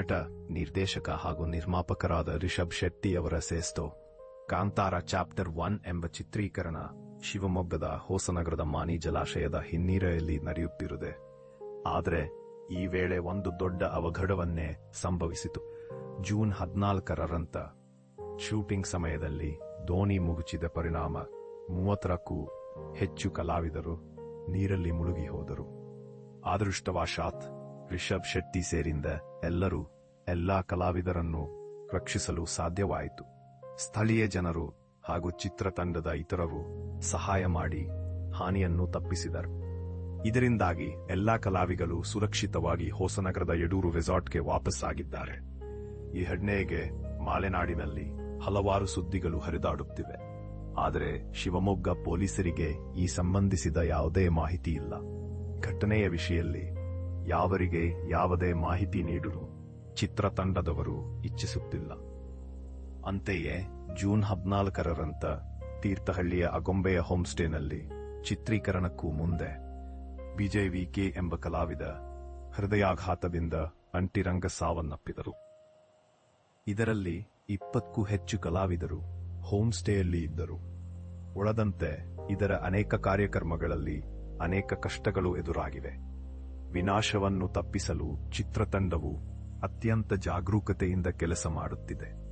ನಟ, ನಿರ್ದೇಶಕ ಹಾಗೂ ನಿರ್ಮಾಪಕರಾದ ರಿಷಬ್ ಶೆಟ್ಟಿ ಅವರ ಸೇಸ್ತೋ. ಕಾಂತಾರ ಚಾಪ್ಟರ್ ಒನ್ ಎಂಬ ಚಿತ್ರೀಕರಣ ಶಿವಮೊಗ್ಗದ ಹೊಸನಗರದ ಮಾನಿ ಜಲಾಶಯದ ಹಿನ್ನೀರೆಯಲ್ಲಿ ನಡೆಯುತ್ತಿರುದೆ ಆದರೆ, ಈ ವೇಳೆ ಒಂದು ದೊಡ್ಡ ಅವಘಡವನ್ನೇ ಸಂಭವಿಸಿತು. ಜೂನ್ ಹದಿನಾಲ್ಕರಂತ ಶೂಟಿಂಗ್ ಸಮಯದಲ್ಲಿ ದೋಣಿ ಮುಗುಚಿದ ಪರಿಣಾಮ. ಮೂವತ್ತರಕ್ಕೂ ಹೆಚ್ಚು ಕಲಾವಿದರು ನೀರಲ್ಲಿ ಮುಳುಗಿ ಹೋದರು. ಅದೃಷ್ಟವಶಾತ್ ರಿಷಬ್ ಶೆಟ್ಟಿ ಸೇರಿಂದ ಎಲ್ಲರೂ ಎಲ್ಲಾ ಕಲಾವಿದರನ್ನು ರಕ್ಷಿಸಲು ಸಾಧ್ಯವಾಯಿತು. ಸ್ಥಳೀಯ ಜನರು ಹಾಗೂ ಚಿತ್ರತಂಡದ ಇತರರು ಸಹಾಯ ಮಾಡಿ ಹಾನಿಯನ್ನು ತಪ್ಪಿಸಿದರು. ಇದರಿಂದಾಗಿ ಎಲ್ಲಾ ಕಲಾವಿಗಳು ಸುರಕ್ಷಿತವಾಗಿ ಹೊಸನಗರದ ಯಡೂರು ರೆಸಾರ್ಟ್ಗೆ ವಾಪಸ್ಸಾಗಿದ್ದಾರೆ. ಈ ಹೆಣ್ಣೆಗೆ ಮಾಲೆನಾಡಿನಲ್ಲಿ ಹಲವಾರು ಸುದ್ದಿಗಳು ಹರಿದಾಡುತ್ತಿವೆ. ಆದರೆ ಶಿವಮೊಗ್ಗ ಪೊಲೀಸರಿಗೆ ಈ ಸಂಬಂಧಿಸಿದ ಯಾವುದೇ ಮಾಹಿತಿ ಇಲ್ಲ. ಘಟನೆಯ ವಿಷಯಲ್ಲಿ ಯಾವರಿಗೆ ಯಾವುದೇ ಮಾಹಿತಿ ನೀಡಲು ಚಿತ್ರತಂಡದವರು ಇಚ್ಛಿಸುತ್ತಿಲ್ಲ. ಅಂತೆಯೇ ಜೂನ್ ಹದಿನಾಲ್ಕರಂತ ತೀರ್ಥಹಳ್ಳಿಯ ಅಗೊಂಬೆಯ ಹೋಮ್ಸ್ಟೇನಲ್ಲಿ ಚಿತ್ರೀಕರಣಕ್ಕೂ ಮುಂದೆ ಬಿಜೆವಿಕೆ ಎಂಬ ಕಲಾವಿದ ಹೃದಯಾಘಾತದಿಂದ ಅಂಟಿರಂಗ ಸಾವನ್ನಪ್ಪಿದರು. ಇದರಲ್ಲಿ ಇಪ್ಪತ್ತಕ್ಕೂ ಹೆಚ್ಚು ಕಲಾವಿದರು ಹೋಮ್ಸ್ಟೇಯಲ್ಲಿ ಇದ್ದರು. ಉಳದಂತೆ ಇದರ ಅನೇಕ ಕಾರ್ಯಕ್ರಮಗಳಲ್ಲಿ ಅನೇಕ ಕಷ್ಟಗಳು ಎದುರಾಗಿವೆ. ವಿನಾಶವನ್ನು ತಪ್ಪಿಸಲು ಚಿತ್ರತಂಡವು ಅತ್ಯಂತ ಜಾಗರೂಕತೆಯಿಂದ ಕೆಲಸ ಮಾಡುತ್ತಿದೆ.